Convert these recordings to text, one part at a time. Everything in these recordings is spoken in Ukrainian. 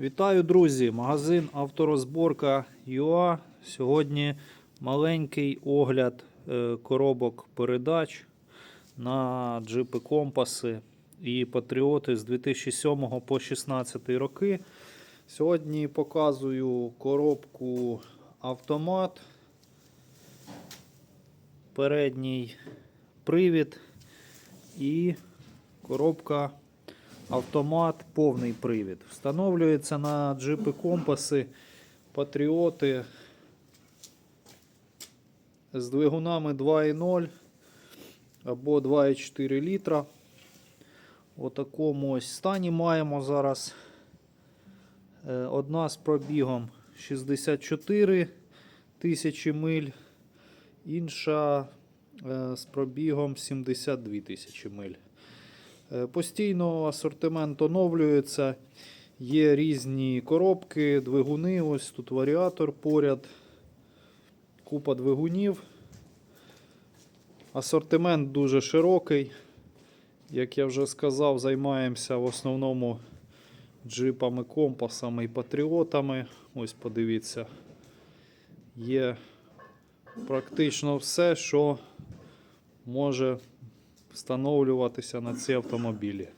Вітаю, друзі! Магазин Авторозборка ЮА. Сьогодні маленький огляд е, коробок передач на джипи компаси і патріоти з 2007 по 2016 роки. Сьогодні показую коробку автомат, передній привід і коробка автомат повний привід. Встановлюється на джипи компаси Патріоти з двигунами 2,0 або 2,4 літра. У такому ось стані маємо зараз. Е, Одна з пробігом 64 тисячі миль, інша е, з пробігом 72 тисячі миль. Е, Постійно асортимент оновлюється. Є різні коробки, двигуни. Ось тут варіатор поряд. Купа двигунів. Асортимент дуже широкий. Як я вже сказав, займаємося в основному джипами, компасами і патріотами. Ось подивіться. Є практично все, що може встановлюватися на ці автомобілі.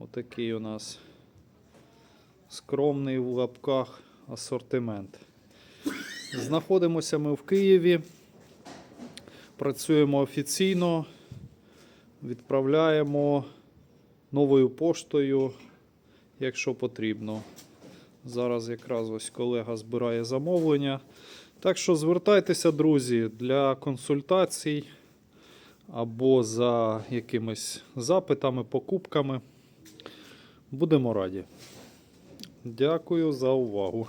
Отакий у нас скромний в лапках асортимент. Знаходимося ми в Києві. Працюємо офіційно, відправляємо новою поштою, якщо потрібно. Зараз якраз ось колега збирає замовлення. Так що звертайтеся, друзі, для консультацій або за якимись запитами, покупками. Будемо раді. Дякую за увагу.